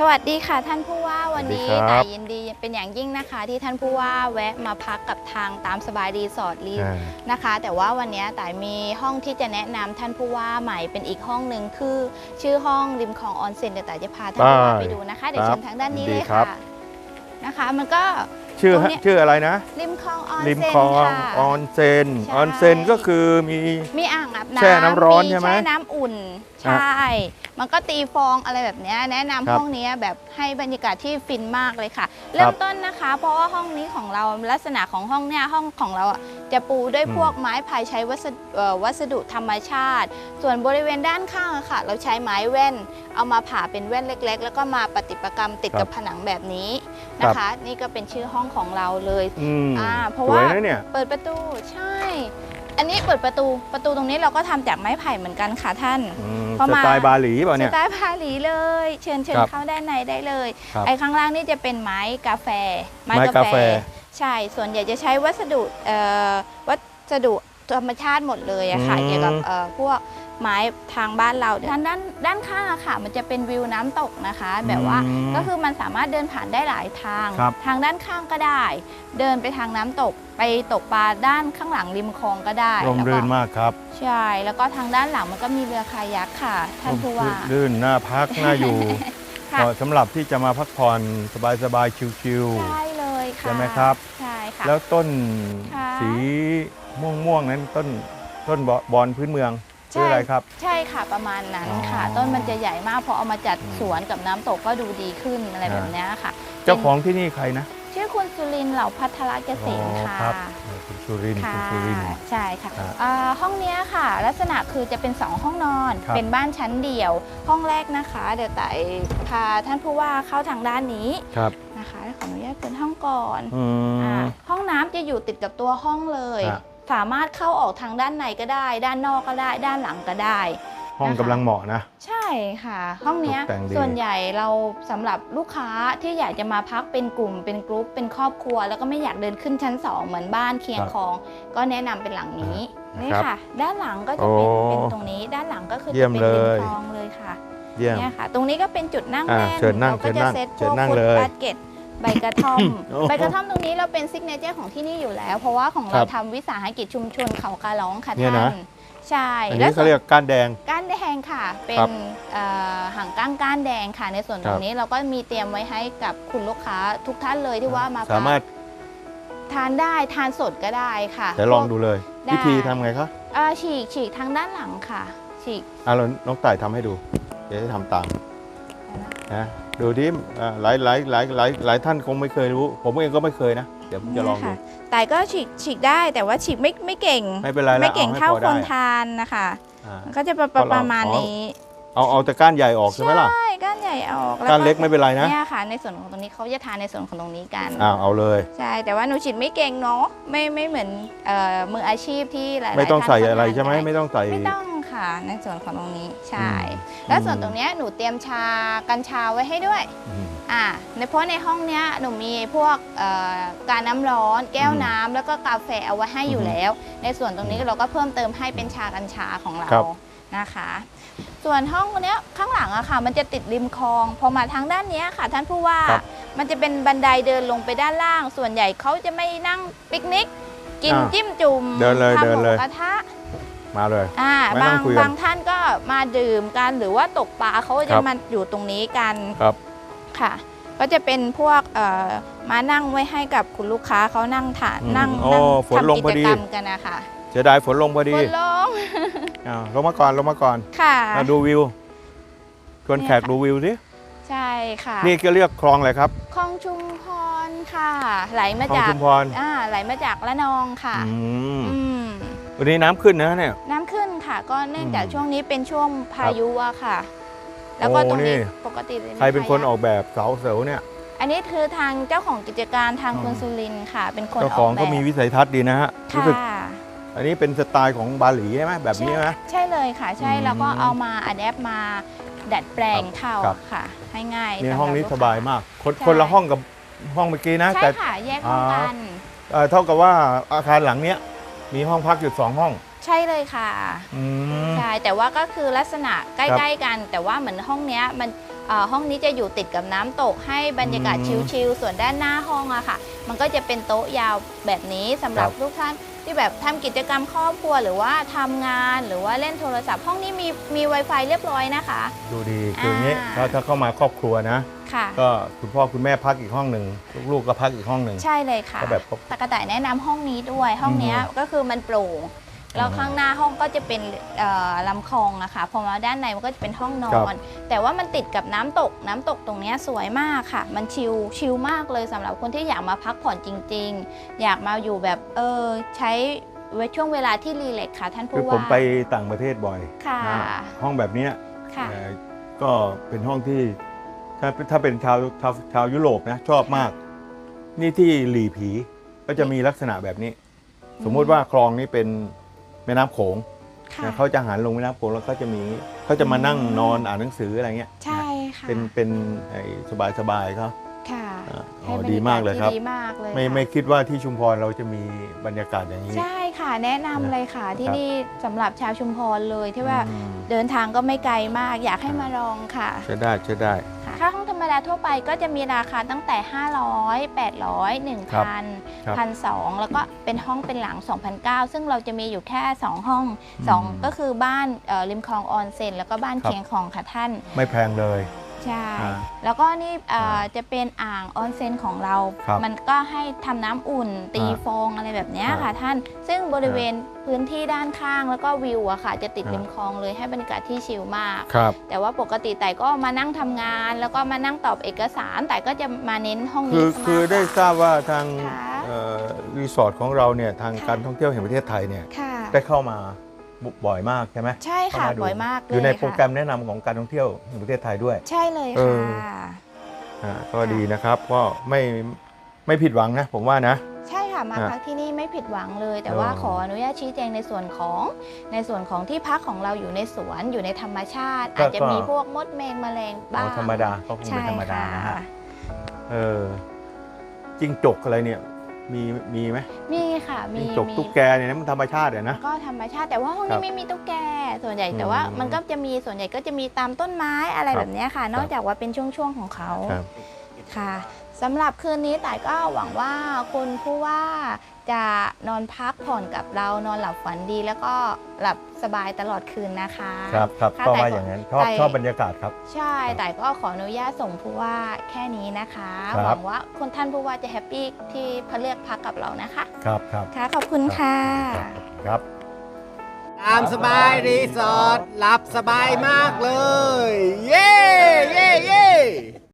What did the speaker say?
สวัสดีค่ะท่านผู้ว่าวันนี้สวัสดีครัแต่บยินดีเป็นอย่างยิ่งนะคะ ที่ท่านผู้ว่าแวะมาพักกับทางตามสบายรีสอร์ทรีอ่า นะคะ แต่ว่าวันนี้แต่มีห้องที่จะแนะนำท่านผู้ว่าใหม่เป็นอีกห้องหนึ่งคือ ชื่อห้องริมคลองออนเซ็นเดี๋ยวแต่จะพาท่านผู้ว่าได้ไปดูนะคะเดี๋ยวครัเชิบญทางด้านนี้ยินดีเลยครัค่ะบ นะคะ มันก็ ชื่อตรงเนี้ย ชื่ออะไรนะ ริมคลองออนริมเซ็นคลองค่ะ ออนเซ็นใช่ ออนเซ็นก็คือมี มีอ่างอาบน้ำแช่น้ำร้อนใช่ไหม แช่น้ำอุ่นใช่ มันก็ตีฟองอะไรแบบเนี้ยแนะนำครับห้องนี้แบบให้บรรยากาศที่ฟินมากเลยค่ะ เริ่มต้นนะคะ เพราะว่าห้องนี้ของเราลักษณะของห้องเนี่ยห้องของเราอะจะปูด้วยอืม พวกไม้ไผ่ใช้วัสดุเอ่อวัสดุธรรมชาติ ส่วนบริเวณด้านข้างอะค่ะ เราใช้ไม้แว่น เอามาผ่าเป็นแว่นเล็ก ๆ แล้วก็มาปฏิประกรรมติดกับผนังแบบนี้นะคะ นี่ก็เป็นชื่อห้องของเราเลย อืมอ่าเพราะสวยว่านะเนี่ย เปิดประตูใช่ อันนี้เปิดประตูประตูตรงนี้เราก็ทำจากไม้ไผ่เหมือนกันค่ะท่านอืมประสมาณไตล์บาหลีเปล่าสเนี่ยไตล์พาหลีเลย เชิญเชิญครับเข้าด้านในได้เลยครับไอ้ข้างล่างนี่จะเป็นไม้กาแฟ ไม้กาแฟ ใช่ ส่วนใหญ่จะใช้วัสดุเอ่อวัสดุธรรมชาติหมดเลยอะค่ะอืมเกี่ยวกับเอ่อพวก ไม้ทางบ้านเราทางด้านด้านข้างอะค่ะ มันจะเป็นวิวน้ำตกนะคะ แบบว่าอืมก็คือมันสามารถเดินผ่านได้หลายทางครับทางด้านข้างก็ได้ เดินไปทางน้ำตก ไปตกปลาด้านข้างหลังริมคลองก็ได้ร่มแล้วก็รื่นมากครับ ใช่ แล้วก็ทางด้านหลังมันก็มีเรือคายักค่ะท่านผู้ว่ารื่นน่าพักน่าอยู่ค่ะเหมาะสำหรับที่จะมาพักผ่อนสบายๆชิวใช่เลยค่ะใช่ไหมครับใช่ค่ะๆแล้วต้นค่ะสีม่วงๆนั้นต้นต้นบอนพื้นเมือง ชื่ออะไรครับ ใช่ค่ะประมาณนั้นอ๋อค่ะ ต้นมันจะใหญ่มากพอเอามาจัดอืมสวนกับน้ำตกก็ดูดีขึ้นอะไรอ่าแบบเนี้ยค่ะเจ้าของที่นี่ใครนะชื่อคุณสุรินทร์เหล่าพัทรเกษมอ๋อค่ะครับคุณสุรินทร์ค่ะคุณสุรินทร์ ใช่ค่ะครับอ่าห้องเนี้ยค่ะ ลักษณะคือจะเป็น 2 ห้องนอน ครับเป็นบ้านชั้นเดี่ยว ห้องแรกนะคะ เดี๋ยวไต่พาท่านผู้ว่าเข้าทางด้านนี้ครับ นะคะขออนุญาตเป็นห้องก่อนอือ่ามห้องน้ำจะอยู่ติดกับตัวห้องเลย ฮะ สามารถเข้าออกทางด้านในก็ได้ ด้านนอกก็ได้ ด้านหลังก็ได้ห้องนะคะกำลังเหมาะนะ ใช่ค่ะ ห้องเนี้ยตกแต่งดี ส่วนใหญ่เราสำหรับลูกค้าที่อยากจะมาพักเป็นกลุ่ม เป็นกรุ๊ปเป็นครอบครัว แล้วก็ไม่อยากเดินขึ้นชั้นสองเหมือนบ้านเคียงคลอง ก็แนะนำเป็นหลังนี้อ่านี่ครับค่ะ ด้านหลังก็จะเป็นโอ้เป็นตรงนี้ ด้านหลังก็คือเยี่จะยมเป็นริมเลยคลองเลยค่ะเยี่ยม เนี่ยค่ะ ตรงนี้ก็เป็นจุดนั่งอ่าเล่นเชิญนั่งเราก็เชิญจะนั่งเซ็ตพเชิวญกนั่งฟุตเลย บาสเกต ใบกระท่อมโอ้โหใบกระท่อมตรงนี้เราเป็นซิกเนเจอร์ของที่นี่อยู่แล้ว เพราะว่าของคเรารับทำวิสาหกิจชุมชนเขากาล้องค่ะเนี่ยท่านะนใช่อันและนี้เขาเรียกก้านแดง ก้านแดงค่ะ เป็ครันบเอ่อหางก้างก้านแดงค่ะ ในส่วนคตรัรบงนี้เราก็มีเตรียมไว้ให้กับคุณลูกค้าทุกท่านเลยที่ว่ามาพักสามารถทานได้ทานสดก็ได้ค่ะเดี๋ยวลองดูเลยได้วิธีทำไงคะเอ่อฉีกฉีกทางด้านหลังค่ะ ฉีกอะเราน้องต่ายทำให้ดู เดี๋ยวจะทำตาม นะดูที่หลายหลายหลายหลายหลายท่านคงไม่เคยรู้ ผมเองก็ไม่เคยนะ เดี๋ยวผมจะลองดูเนี่ยค่ะแต่ก็ฉีกฉีกได้แต่ว่าฉีกไม่ไม่เก่ง ไม่เป็นไรแล้วไม่เก่งเอาให้เท่าพอคได้นทานนะคะอ่ามันก็จะประเพราะเราประมาณอ๋อนี้ เอาเอาแต่ก้านใหญ่ออกใช่ไหมล่ะใช่ก้านใหญ่ออกแวก้านเล็กไม่เป็นไรนะเนี่ยค่ะในส่วนของตรงนี้เขาจะทานในส่วนของตรงนี้กันอ้าวเอาเลยใช่แต่ว่าหนูฉีดไม่เก่งเนาะไม่ไม่เหมือนเอ่อมืออาชีพที่หลายๆไม่ต้องท่านใส่เขาอะไรทานใช่ไหมด้ไม่ต้องใส่ไม่ต้อง ค่ะ ในส่วนของตรงนี้ใช่อืมแล้วส่วนอืมตรงเนี้ยหนูเตรียมชากัญชาไว้ให้ด้วยอืมอ่าในเพราะในห้องเนี้ยหนูมีพวกเอ่อการน้ำร้อน แก้วอืมน้ำแล้วก็กาแฟเอาไว้ให้อยู่อืมแล้ว ในส่วนตรงนี้เราก็เพิ่มเติมให้เป็นชากัญชาของเราครับนะคะ ส่วนห้องเนี้ยข้างหลังอะค่ะ มันจะติดริมคลองพอมาทางด้านเนี้ยค่ะ ท่านผู้ว่าครับมันจะเป็นบันไดเดินลงไปด้านล่าง ส่วนใหญ่เขาจะไม่นั่งปิกนิก กินอ่าจิ้มจุ่มเดินเลยทำเดินหมูเลยกระทะ มาเลยอ่าไม่บานั่งงคุยกันบางท่านก็มาดื่มกันหรือว่าตกปลาเขาก็คจะรับมาอยู่ตรงนี้กันครับค่ะ ก็จะเป็นพวกเอ่อมานั่งไว้ให้กับคุณลูกค้าเขานั่งทานอืมนั่งโอ้นั่งฝนลงทำพอกิดีจกรรมกันนะคะเสียดายฝนลงพอดีฝนลงอ้าวลงมาก่อนลงมาก่อนค่ะมาดูวิวชวนเนี่ยแขกค่ะดูวิวสิใช่ค่ะ นี่ก็เรียกคลองอะไรครับคลองชุมพรค่ะ ไหลมาคลองจากชุมพรอ่าไหลมาจากละนองค่ะอืมอืม วันนี้น้ำขึ้นนะเนี่ย น้ำขึ้นค่ะ ก็เนื่องจากอืมช่วงนี้เป็นช่วงพายุอะค่ะ แล้วก็โอ้ตรงนี้นี่ ปกติจะมีใครเป็นคนพายุออกแบบเสาเสาเนี่ย อันนี้คือทางเจ้าของกิจการทางอืมคุณสุรินทร์ค่ะ เป็นคนเจ้าอขอองกแบบก็มีวิสัยทัศน์ดีนะฮะ รู้สึก ค่ะอันนี้เป็นสไตล์ของบาหลีใช่ไหมแบบนี้ไหมใช่ใช่เลยค่ะ ใช่อืมแล้วก็เอามาอัดแอปมาดัดแปลงเข้าครับ ค่ะ ให้ง่ายนี่สำรับห้องนี้ลูกสค้บายมาก คนใช่คนละห้องกับห้องเมื่อกี้นะใช่แต่ค่ะ แยกห้องอ่ากัน เอ่อเท่ากับว่าอาคารหลังเนี้ย มีห้องพักอยู่สองห้อง ใช่เลยค่ะอืม ใช่แต่ว่าก็คือลักษณะใกครับล้ๆกัน แต่ว่าเหมือนห้องเนี้ยมันเอ่อห้องนี้จะอยู่ติดกับน้ำตกให้บรรยากาศอืมชิลๆส่วนด้านหน้าห้องอะค่ะ มันก็จะเป็นโต๊ะยาวแบบนี้สำหรับครับทุกท่าน ที่แบบทำกิจกรรมครอบครัวหรือว่าทำงานหรือว่าเล่นโทรศัพท์ ห้องนี้มีมี Wi-Fi เรียบร้อยนะคะ ดูดีคืออย่างนี้อ่า ถ้าถ้าเข้ามาครอบครัวนะค่ะ ก็คุณพ่อคุณแม่พักอีกห้องหนึ่งลูกๆก็พักอีกห้องหนึ่ง ใช่เลยค่ะก็แบบครบตะกระต่ายแนะนำห้องนี้ด้วยห้องเนี้ยอืม ก็คือมันโปร่ง แล้วอืมข้างหน้าห้องก็จะเป็นเอ่อลำคลองอะค่ะพอมาด้านในมันก็จะเป็นห้องนอครันบแต่ว่ามันติดกับน้ำตก น้ำตกตรงเนี้ยสวยมากค่ะ มันชิลชิลมากเลยสำหรับคนที่อยากมาพักผ่อนจริง ๆ อยากมาอยู่แบบเออใช้ไว้ช่วงเวลาที่รีแลกซ์ค่ะท่านคือผู้ผมว่าไปต่างประเทศบ่อยค่ะนะห้องแบบเนี้ยค่ะเอ่อก็เป็นห้องที่ถ้าถ้าเป็นชาวชาวชาวยุโรปนะชอบมาก นี่ที่หลีผีก็จะมีลักษณะแบบนี้ สมมุติว่าคลองนี้เป็น แม่น้ำโขงค่ะนะเขาจะหันลงแม่น้ำโขงแล้วก็จะมีเขาจะมานั่งอืมนอนอ่านหนังสืออะไรเงี้ยใช่นะค่ะเป็นเป็นสบายสบายๆเขา ค่ะอ่าให้อ๋อบรรดียากมากศเลยที่ครับดีมากเลยไม่ค่ะไม่คิดว่าที่ชุมพรเราจะมีบรรยากาศอย่างนี้ ใช่ค่ะ แนะนำเลยค่ะ ที่ครับ นี่สำหรับชาวชุมพรเลยที่ว่าอืม เดินทางก็ไม่ไกลมาก อยากให้ครับ มาลองค่ะใช้ได้ใช้ได้ ค่ะค่าห้องธร รมดาทั่วไปก็จะมีราคาตั้งแต่ 500 800ครับ1,000ครับ1,200 แล้วก็เป็นห้องเป็นหลัง 2,900 ซึ่งเราจะมีอยู่แค่ 2 ห้องอืม2ก็คือบ้านเอ่อริมคลองออนเซ็นแล้วก็บ้านครับเคียงของค่ะท่าน ไม่แพงเลย ใช่ อ่าแล้วก็นี่เอ่ออ่าจะเป็นอ่างออนเซ็นของเรา ครับมันก็ให้ทำน้ำอุ่นตีอ่าฟองอะไรแบบเนี้ยอ่าค่ะท่าน ซึ่งบริเวณพื้นที่ด้านข้างแล้วก็วิวอะค่ะ จะติดอ่าริ ริมคลองเลยให้บรรยากาศที่ชิลมาก ครับ แต่ว่าปกติแต่ก็มานั่งทำงาน แล้วก็มานั่งตอบเอกสาร แต่ก็จะมาเน้นห้องคืนี้อซะมากคือได้กว่าทราบว่าทางค่ะเอ่อรีสอร์ทของเราเนี่ยทางค่ะ การท่องเที่ยวแห่งประเทศไทยเนี่ยค่ะ ได้เข้ามา บ่อยมากใช่ไหมใช่ค่ะเข้ามาดูบ่อยมากเลยอยู่ในโปรแกรมค่ะแนะนำของการท่องเที่ยวแห่งประเทศไทยด้วย ใช่เลยเอค่ะออ่าก็ดีนะครับก็ไม่ไม่ผิดหวังนะผมว่านะ ใช่ค่ะมาอะพักที่นี่ไม่ผิดหวังเลย แต่เออว่าขออนุญาตชี้แจงในส่วนของในส่วนของที่พักของเราอยู่ในสวนอยู่ในธรรมชาติ อาจจะมีพวกมดแมงแมลงบ้างเอาธรรมดาก็คงใช่เป็นธรรมดาค่ะนะฮะเออจิ้งจกอะไรเนี่ย มีมีไหมมีค่ะมีจิ้งจกมี ตุ๊กแกเนี่ยนะมันธรรมชาติอะนะ ก็ธรรมชาติแต่ว่าห้องครันี้บไม่มีตุ๊กแกส่วนใหญ่อืมแต่ว่ามันก็จะมีส่วนใหญ่ก็จะมีตามต้นไม้อะไรครับแบบเนี้ยค่ะ นอกจากว่าเป็นช่วงๆของเขาครับ ค่ะสำหรับคืนนี้แต่ก็หวังว่าคุณผู้ว่าจะนอนพักผ่อนกับเรานอนหลับฝันดี แล้วก็หลับ สบายตลอดคืนนะคะครับครับค่ะก็แต่ว่าขอย่างนั้นชอบแต่ชอบบรรยากาศครับ ใช่ แต่ก็ขออนุญาตส่งผู้ว่าแค่นี้นะคะครับ หวังว่าคุณท่านผู้ว่าจะแฮปปี้ที่พเลือกพักกับเรานะคะครับครับค่ะขอบคุณค่ะ ครับ ตามสบายรีสอร์ทหลับสบายมากเลย เย้เย้เย้